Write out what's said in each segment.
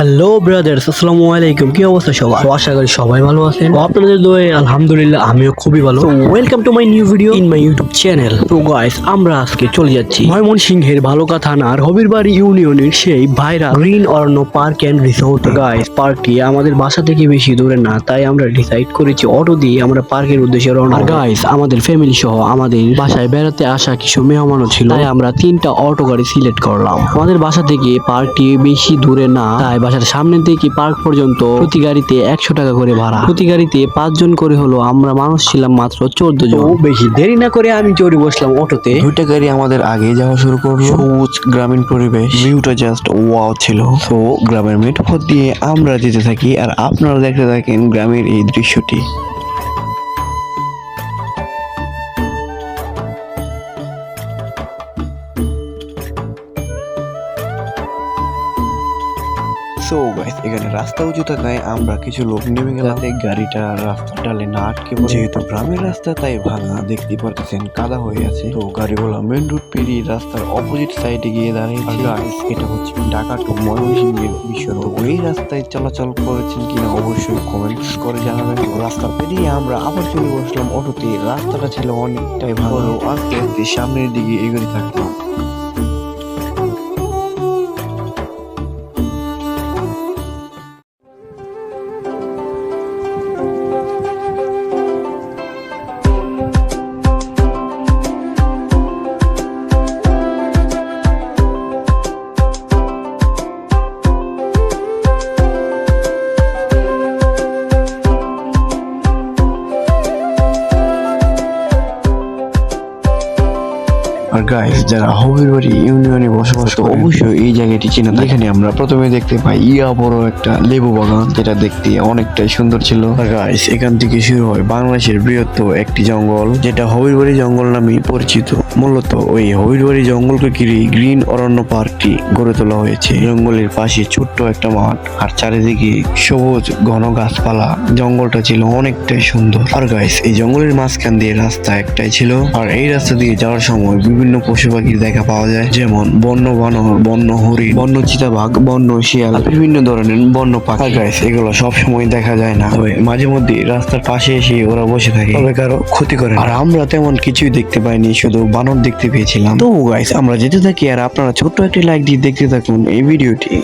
Hello brothers আসসালামু আলাইকুম। কি অবস্থা সবার? আশা করি সবাই ভালো আছেন। আপনাদের দোয়ে আলহামদুলিল্লাহ আমিও খুবই ভালো। Welcome to my new video in my YouTube channel তো গাইস আমরা আজকে চলে যাচ্ছি ময়মনসিংহের ভালোকা থানার হবিরবাড়ি ইউনিয়নের সেই ভাইরা green Aranya park and resort. Guys পার্কটি আমাদের বাসা থেকে বেশি দূরে না তাই আমরা ডিসাইড করেছি অটো দিয়ে আমরা পার্কের উদ্দেশ্যে রওনা গাইস আমাদের ফ্যামিলি সহ আমাদের বাসায় বেড়াতে আসা কিছু মেহমানও ছিল। তাই আমরা তিনটা অটো গাড়ি সিলেক্ট করলাম। আমাদের বাসা থেকে পার্কটি বেশি দূরে না তাই বাসার সামনে থেকে পার্ক পর্যন্ত প্রতি গাড়িতে একশো টাকা করে ভাড়া। প্রতি গাড়িতে পাঁচজন করে হলো আমরা মানুষ ছিলাম মাত্র চোদ্দ জন। বেশি দেরি না করে আমি চড়ে বসলাম অটোতে। দুইটা গাড়ি আমাদের আগে যাওয়া শুরু করল। সবুজ গ্রামীণ পরিবেশ। ভিউটা জাস্ট ওয়াও ছিল। তো গ্রামের মেঠোপথ দিয়ে আমরা যেতে থাকি আর আপনারা দেখতে থাকেন গ্রামের এই দৃশ্যটি। সো গাইস এখানে রাস্তা উঁচু থাকায় আমরা কিছু লোক নেমে গেলাম। গাড়িটা রাস্তার ডালে না আটকে। যেহেতু গ্রামের রাস্তা তাই ভাঙা দেখতে পারতেছেন কাদা হয়ে আছে। তো গাড়িগুলো মেন রোড পেরিয়ে রাস্তার অপোজিট সাইডে গিয়ে দাঁড়িয়েছে গাইস এটা হচ্ছে ঢাকা টু ময়মনসিংহের বিষয়। তো এই রাস্তায় চলাচল করেছেন কিনা অবশ্যই কমেন্টস করে জানাবেন। রাস্তা পেরিয়ে আমরা আবার চলে বসলাম অটোতে। রাস্তাটা ছিল অনেকটাই ভালো। আস্তে আস্তে সামনের দিকে এগোতে থাকলাম। আর গাইস যারা হবির বাড়ি ইউনিয়নে বসবাস করে অবশ্যই এই জায়গাটি চেনা। এখানে আমরা প্রথমে দেখতে পাই ইয়া বড় একটা লেবু বাগান যেটা দেখতে অনেকটাই সুন্দর ছিল। আর গাইস এখান থেকে শুরু হয় বাংলাদেশের বৃহত্তম একটি জঙ্গল যেটা হবির বাড়ি জঙ্গল নামে পরিচিত। মূলত ওই হবির বাড়ি জঙ্গলকে ঘিরে গ্রিন অরণ্য পার্কটি গড়ে তোলা হয়েছে। জঙ্গলের পাশে ছোট্ট একটা মাঠ আর চারিদিকে সবুজ ঘন গাছপালা। জঙ্গলটা ছিল অনেকটাই সুন্দর। আর গাইস এই জঙ্গলের মাঝখান দিয়ে রাস্তা একটাই ছিল। আর এই রাস্তা দিয়ে যাওয়ার সময় বিভিন্ন পশু পাখির দেখা পাওয়া যায় যেমন বন্য বানর বন্য হরিণ বন্য চিতাবাঘ বন্য শিয়াল বিভিন্ন ধরনের বন্য পাখি। গাইস এগুলো সব সময় দেখা যায় না। তবে মাঝে মধ্যে রাস্তার পাশে এসে ওরা বসে থাকে। তবে কারও ক্ষতি করে আর আমরা তেমন কিছুই দেখতে পাইনি শুধু বানর দেখতে পেয়েছিলাম। তো গাইস আমরা যেতে থাকি আর আপনারা ছোট্ট একটি লাইক দিয়ে দেখতে থাকুন এই ভিডিওটি।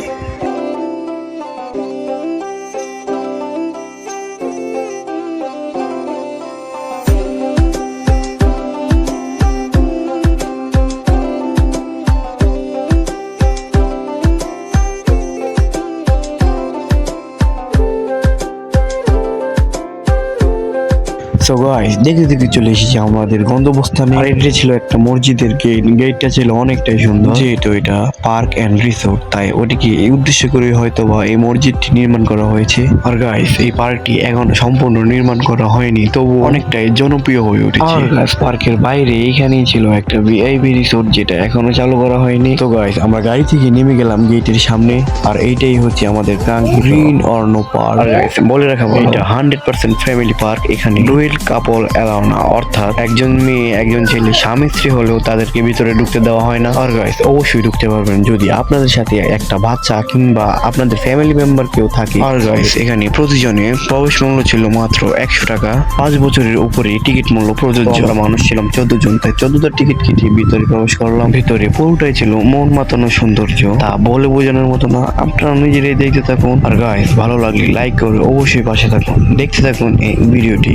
গাইস দেখতে দেখতে চলে এসেছি আমাদের গন্তব্যস্থানে। আর এটা ছিল একটা মসজিদের গেট গেটটা ছিল অনেকটাই সুন্দর। যেহেতু এটা পার্ক এন্ড রিসোর্ট তাই ওটিকে এই উদ্দেশ্য করে হয়তো বা এই মসজিদটি নির্মাণ করা হয়েছে। আর গাইস এই পার্কটি এখন সম্পূর্ণ নির্মাণ করা হয়নি তবু অনেকটাই জনপ্রিয় হয়ে উঠেছে। পার্কের বাইরে এইখানেই ছিল একটা ভিআইপি রিসোর্ট যেটা এখনও চালু করা হয়নি। তো গাইস আমরা গাড়ি থেকে নেমে গেলাম গেটের সামনে আর এইটাই হচ্ছে আমাদের গ্রিন অর্ণ পার্ক বলে রাখা এটা হান্ড্রেড পার্সেন্ট ফ্যামিলি পার্ক এখানে। ডুয়েল কাপল এলাও না। অর্থাৎ একজন মেয়ে, একজন ছেলে, স্বামী, স্ত্রী হলেও তাদেরকে ভিতরে ঢুকতে দেওয়া হয় না। আর গাইস অবশ্যই ঢুকতে পারবেন যদি আপনাদের সাথে একটা বাচ্চা কিংবা আপনাদের ফ্যামিলি মেম্বার কেউ থাকে। আর গাইস এখানে প্রতিজনে প্রবেশ মূল্য ছিল মাত্র একশো টাকা। পাঁচ বছরের উপরে টিকিট মূল্য প্রযোজ্য। মানুষ ছিলাম চোদ্দ জন, তাই চোদ্দটা টিকিট কেটে ভিতরে প্রবেশ করলাম। ভিতরে পুরোটাই ছিল মন মাতানো সৌন্দর্য। তা বলে বোঝানোর মতো না, আপনারা নিজেরাই দেখতে থাকুন। আর গাইস ভালো লাগলে লাইক করে অবশ্যই পাশে থাকুন। দেখতে থাকুন এই ভিডিওটি।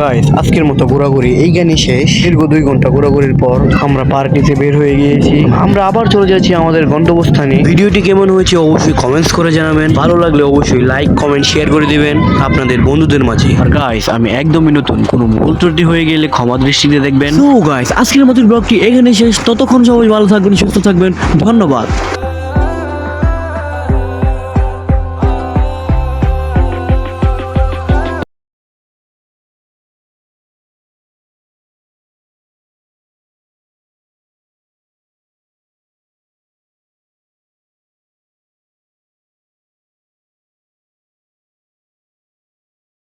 গাইস আজকের মতো ঘোরাঘুরি এই জ্ঞানই শেষ। দীর্ঘ দুই ঘণ্টা ঘোরাঘুরির পর আমরা পার্কটিতে বের হয়ে গিয়েছি। আমরা আবার চলে যাচ্ছি আমাদের গন্তব্যস্থানে। ভিডিওটি কেমন হয়েছে অবশ্যই কমেন্টস করে জানাবেন। ভালো লাগলে অবশ্যই লাইক কমেন্ট শেয়ার করে দিবেন আপনাদের বন্ধুদের মাঝে। আর গাইস আমি একদমই নতুন। কোনো ভুল ত্রুটি হয়ে গেলে ক্ষমা দৃষ্টিতে দেখবেন। তো গাইস আজকের মতো ব্লগটি এখানে শেষ। ততক্ষণ সবাই ভালো থাকবেন, সুস্থ থাকবেন। ধন্যবাদ।